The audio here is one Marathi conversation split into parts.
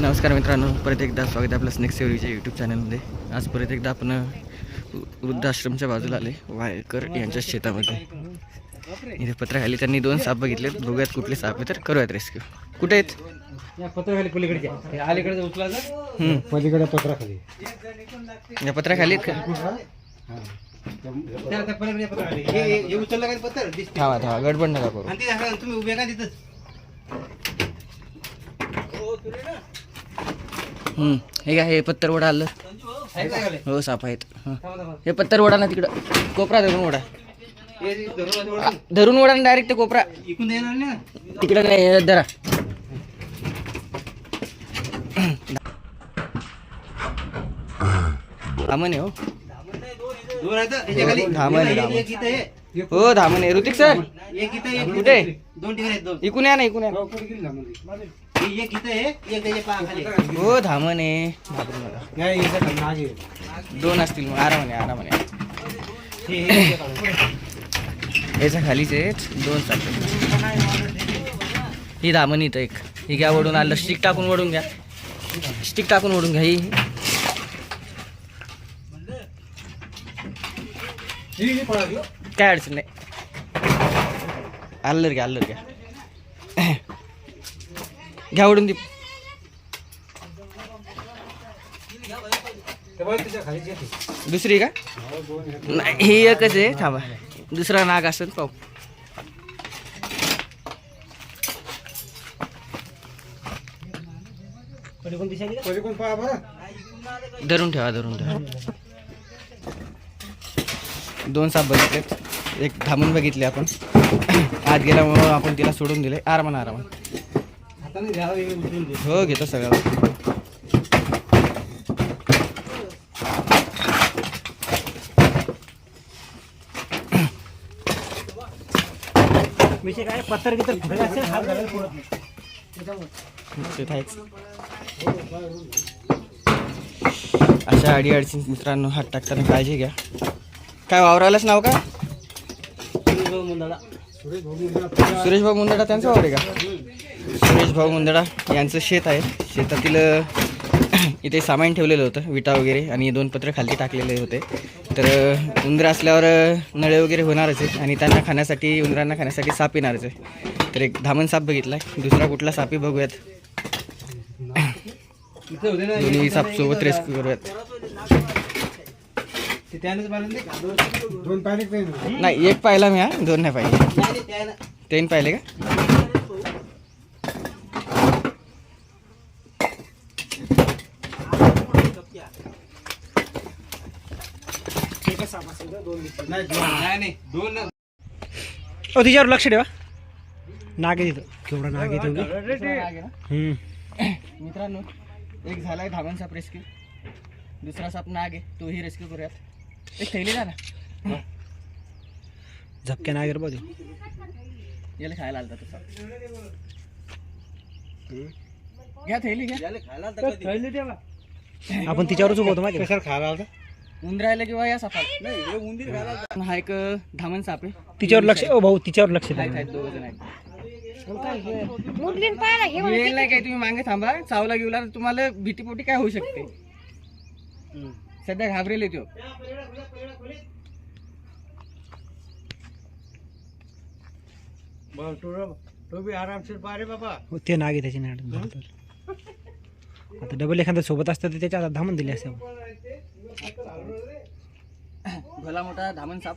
नमस्कार मित्रांनो परत एकदा स्वागत आहे आपलं स्नेक सेवरीच्या यूट्यूब चॅनलमध्ये आज परत एकदा आपण वृद्धाश्रमच्या बाजूला आले वायकर यांच्या शेतामध्ये. इथे पत्राखाली त्यांनी दोन साप बघितलेत. बघूयात कुठले साप आहे तर करूयात रेस्क्यू कुठे आहेत? या पत्राखाली अलीकडे हम्म. पलीकडे पत्राखाली या पत्राखाली आहेत का? थांबा थांबा गडबड नका करू. तुम्ही उभे का तिथंच? हम्म. हे काय हे पत्तर ओढा आलं? हो साप आहेत. हं. पत्तर ओढा ना तिकडं. कोपरा धरून जे धरून ना डायरेक्ट ते कोपरा. इकून देणार नाही ना? तिकडं नाही धरा. धामण आहे हो दोन आहेत ह्याच्या खाली. धामण आहे, आहे. हो धामण आहे. ऋतिक सर? आहे, कुठे? इकून या ना इकून या. ना. हे आहे धामण आहे. दोन असतील मग आरामाने आरामाने. याच्या खालीच आहेत. दोन साप ही धामण इथं एक. ही घ्या ओढून आलं स्टिक टाकून ओढून घ्या. स्टिक टाकून ओढून घ्या ही. काय अडचण नाही. आलं घ्या आलं घ्या. घ्या उडून दे. दुसरी का? नाही ही एकच आहे. थांबा. दुसरा नाग असेल पाहू. धरून ठेवा धरून ठेवा. दोन साप बघितलेत. एक थांबून बघितले आपण. आत गेल्यामुळं आपण तिला सोडून दिले आरामान आरामान. हे. हो घेतो सगळं. विषय काय? पत्तर गित्तर फुटलं असेल, हात घालायला पुढं. ते आहेच. अशा अडी अडचणी मित्रांनो हात टाकताना काळजी घ्या. काय वावरालाच नाव का सुरेश भाऊ मुंदडा त्यांचं वावर आहे का? सुरेश भाऊ मुंदडा यांचं शेत आहे. शेतातील इथे सामान ठेवलेलं होतं विटा वगैरे आणि दोन पत्र खालती टाकलेले होते. तर उंदर असल्यावर नळे वगैरे होणारच आहे आणि त्यांना खाण्यासाठी उंदरांना खाण्यासाठी साप येणारच आहे. तर एक धामण साप बघितला आहे दुसरा कुठला सापी बघूयात. दोन्ही साप सोबत रेस्क्यू करूयात. ते त्यानेच मारून दे. दोन का नाही? नाही एक पाहिला मी हा दोन नाही पाहिले नाही, नाही, त्यानं. तीन पाहिले का नाही, दोन. नाही, नाही, दोन. ओ तिच्यावर लक्ष ठेवा नाग आहे तिथं केवढा नाग आहे तो हम्म. मित्रांनो एक झालाय धामण साप रेस्क्यू दुसरा साप नाग आहे तोही रेस्क्यू करूयात एक थैली द्या ना झपक्या नागेर बघ. याला खायला आलता तो साप घ्या थैली घ्या. आलता कधी? आपण तिच्यावरच उभं होतो माहिती कशाला खायला आलता? उंदरायला किंवा या नाही, हे उंदीर खायला. हा एक अ, धामण साप आहे. तिच्यावर लक्ष ओ भाऊ तिच्यावर लक्ष आहेत द्या आहेत दोघं जण आहेत. मुरलीन पाहिला हे मिळेल नाही काय तुम्ही मागे थांबा. चावला तर तुम्हाला भीतीपोटी काय होऊ शकते? सध्या घाबरेल तो. बरं, तो- तो बी आरामशीर पहा रे बाबा. हो, ते नाग आहे त्याची नाग. आता डबल एखाद्या सोबत असतं तर त्याच्या धामून दिले असते भला मोठा धामण साप.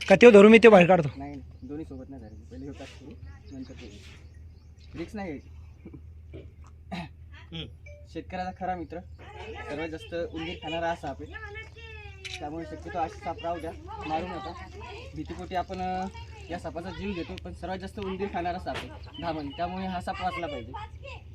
का ते धरून मी ते बाहेर काढतो? नाही नाही, दोन्ही सोबत नाही झाले पहिले होतात नंतर रिक्स नाही घ्यायची शेतकऱ्याचा खरा मित्र. सर्वात जास्त उंदीर खाणारा हा साप आहे त्यामुळे शक्यतो अशी साप राहू द्या. मारू नका. भीतीपोटी आपण या सापाचा जीव घेतो पण सर्वात जास्त उंदीर खाणारा साप आहे धामण. त्यामुळे हा साप वाचला पाहिजे.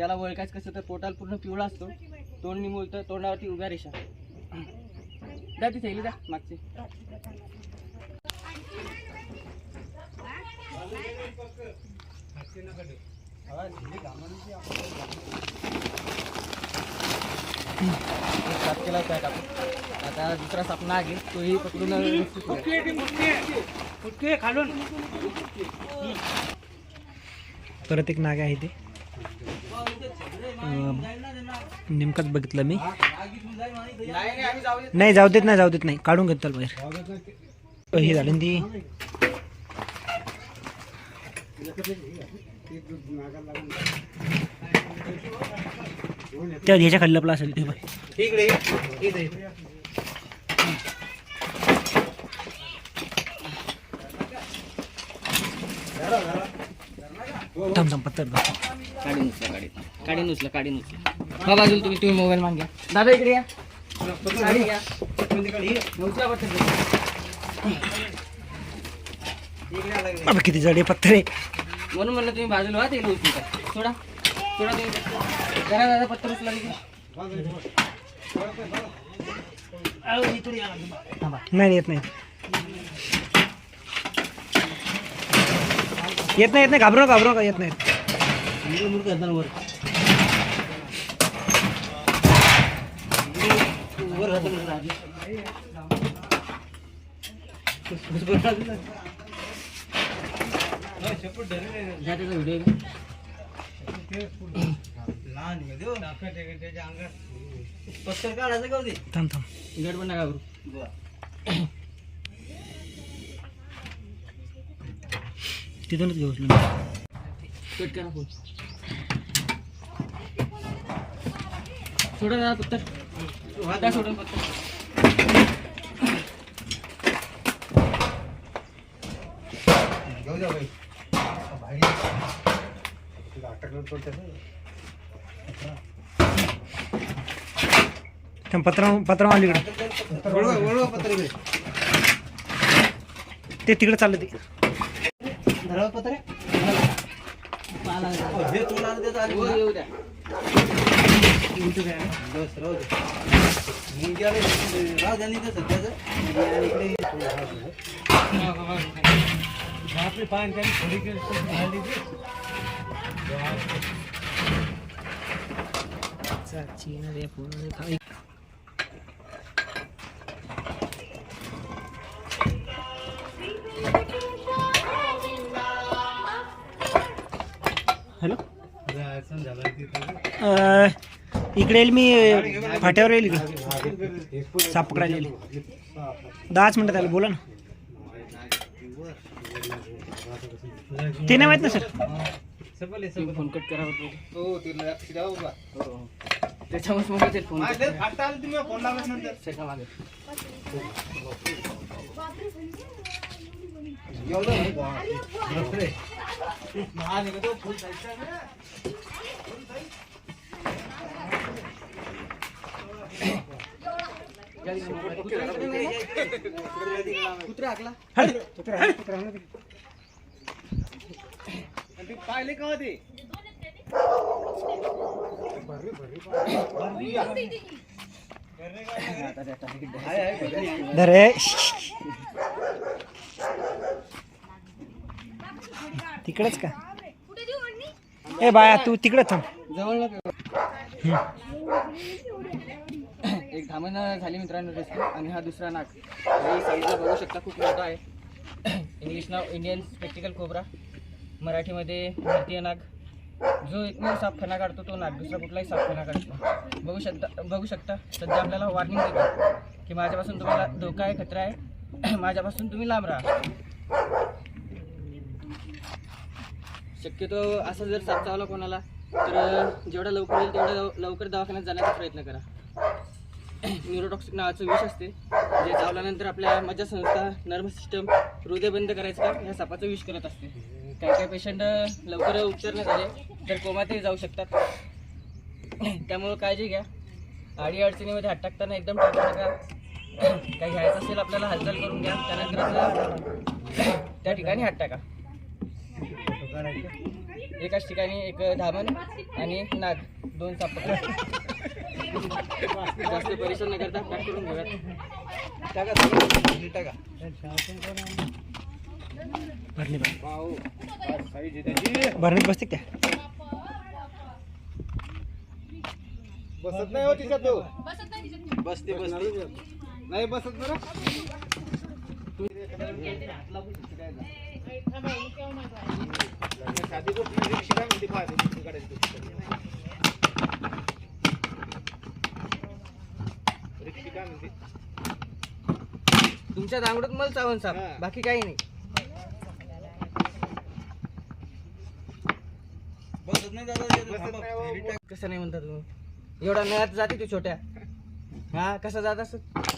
याला ओळखायचं कसं तर पोटाल पूर्ण पिवळा असतो. तोंड निमुळतं तोंडावरती उभ्या रेषा. द्या ती थैली द्या मागची. साप केला होता टाकून आता दुसरा साप नाग आहे तोही पकडून व्यवस्थित ठेवूया. खालून परत एक नाग आहे ते अं, नेमकंच बघितलं मी. नाही जाऊ देत नाही जाऊ देत नाही. काढून घेतो त्याला बाहेर हे झालं ना ती. त्या ह्याच्या खाली लपला असेल ते बाई इकडे इकडे थांब थांब पत्तर. काढी नुसलं काढी काढी नुसलं काढी नुसलं हा बाजूला तुम्ही तुम्ही मोबाईल मागल्या दादा इकडे या. काढी घ्या. बाबा किती जडे पत्तर. आहे म्हणून म्हणलं तुम्ही बाजूला व्हा ते उचलू का सोडा. सोडा तुम्ही नाही येत नाही. येत नाही येत नाही. घाबरू नका घाबरू नका येत नाही. व्हिडिओ आहे देऊ त्याच्या अंगात पत्तर काढायचं का होती? थांब थांब. गड पण नका करू. तिथूनच घेऊ. कट करा फोन. सोडा दादा पत्तर द्या सोडून पत्तर घेऊ द्या बाई थांब पत्रा पत्रा इकडे. ते तिकडे चाललं ते. धरावं इकडे येईल मी फाट्यावर येईल इकडे साप पकडायला येईल दहाच मिनटं त्याला बोला ना ते नाही माहीत ना सर सबल आहे, तुम्ही सबल. फोन कट करा बरं. हो, ते लक्षात द्यावं बा. हो, हो. त्याच्यामुळे मोबाईल फोन हा, ते फाटतं आलं तुम्ही फोन लावल्याच नंतर. शेका मागे एवढं नाही बा. बापरे. हा, नाही का तो फुल साईजचा आहे ना? कुत्रा हाकला आणि ते पाहिले का होते आहे, आहे, घरी. धरे. तिकडेच का? ए बाया तू तिकडे थांब. जवळ नका धामण झाली मित्रांनो रेस्क्यू आणि हा दुसरा नाग. ही साईजला बघू शकता खूप मोठा आहे. इंग्लिश नाव इंडियन स्पेक्टिकल कोबरा मराठीमध्ये भारतीय नाग. जो एकमेव सापखाना काढतो तो नाग. दुसरा कुठलाही सापखाना काढतो. बघू शकता बघू शकता. सध्या आपल्याला वॉर्निंग देतो की माझ्यापासून तुम्हाला धोका आहे खतरा आहे. माझ्यापासून तुम्ही लांब राहा. शक्यतो असं जर साप चावला कोणाला तर जेवढा लवकर होईल तेवढा लवकर दवाखान्यात जाण्याचा प्रयत्न करा. न्यूरोटॉक्सिक नावाचं विष असते जे चावल्यानंतर आपल्या मज्जासंस्था नर्व्ह सिस्टम हृदय बंद करायचं काम ह्या सापाचं विष करत असते. काही काही पेशंट लवकर उपचार न झाले तर कोमातही जाऊ शकतात. त्यामुळं काळजी घ्या. आडी अडचणीमध्ये हात टाकताना एकदम टाकू नका. काही घ्यायचं असेल आपल्याला हालचाल करून घ्या. त्यानंतर त्या ठिकाणी हात टाका. एकाच ठिकाणी एक धामण आणि नाग दोन साप जास्त परिश्रम न करता पॅक करून घेऊयात. टाका, टाका. हे टाका. भरणी. भरणीत बसते का बस बसत नाही होती का तो. बसते बसते नाही बसत बरं? गोष्ट रिक्षा काय म्हणते पाहते, रिक्षा काढायची गोष्ट. रिक्षा काय म्हणते? तुमच्या दांगडत मला चावण साप. बाकी काही नाही. कसं नाही म्हणता तुम्ही एवढा नयात जाते तू छोट्या हा कसं जात असत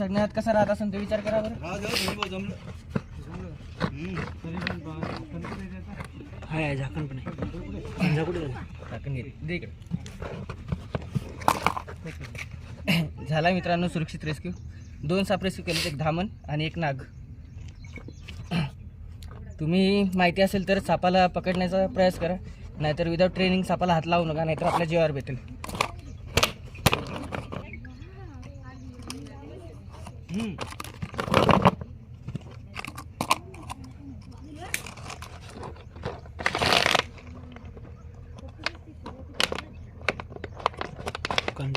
एवढ्या कसा राहत असेल तो विचार करा बरं. हाय झाकण पण आहे कुठे झाला दे इकडे झाला मित्रांनो सुरक्षित रेस्क्यू. दोन साप रेस्क्यू केले एक धामण आणि एक नाग. तुम्ही माहिती असेल तर सापाला पकडण्याचा प्रयास करा. नाहीतर विदाऊट ट्रेनिंग सापाला हात लावू नका नाहीतर आपल्या जीवावर भेटेल.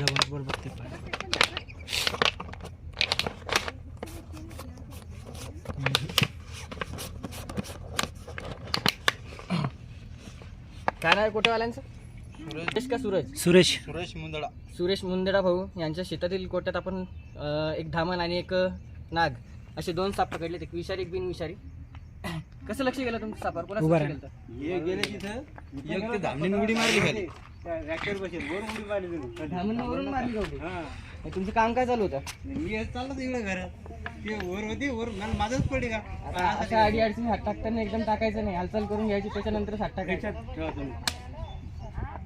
बरोबर बघते काय नाव आहे कोटेवाल्यांचं सुरेश का सूरज? सुरेश. सुरेश मुंदडा. सुरेश मुंदडा भाऊ यांच्या शेतातील कोट्यात आपण अं, एक धामण आणि एक अं, नाग असे दोन साप पकडले एक विषारी एक बिनविषारी. कसं लक्ष गेलं तुमचं सापावर? कोणाचं उभा लक्ष राहा. गेलं हे गेले तिथं. एक ते धामणीने उडी मारली खाली. धामणवरून मारली गवटी तुमचं काम काय चालू होतं? मी चाललो तिकडे घरात. ते वर होती वर मला माझंच पडली का? आता अशा अडी अडचणी हात टाकताना एकदम टाकायचं नाही. हालचाल करून घ्यायची त्याच्यानंतर हात टाकायचं. ठेवा तुम्ही.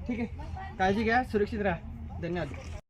ठीक आहे. काळजी घ्या सुरक्षित राहा. धन्यवाद.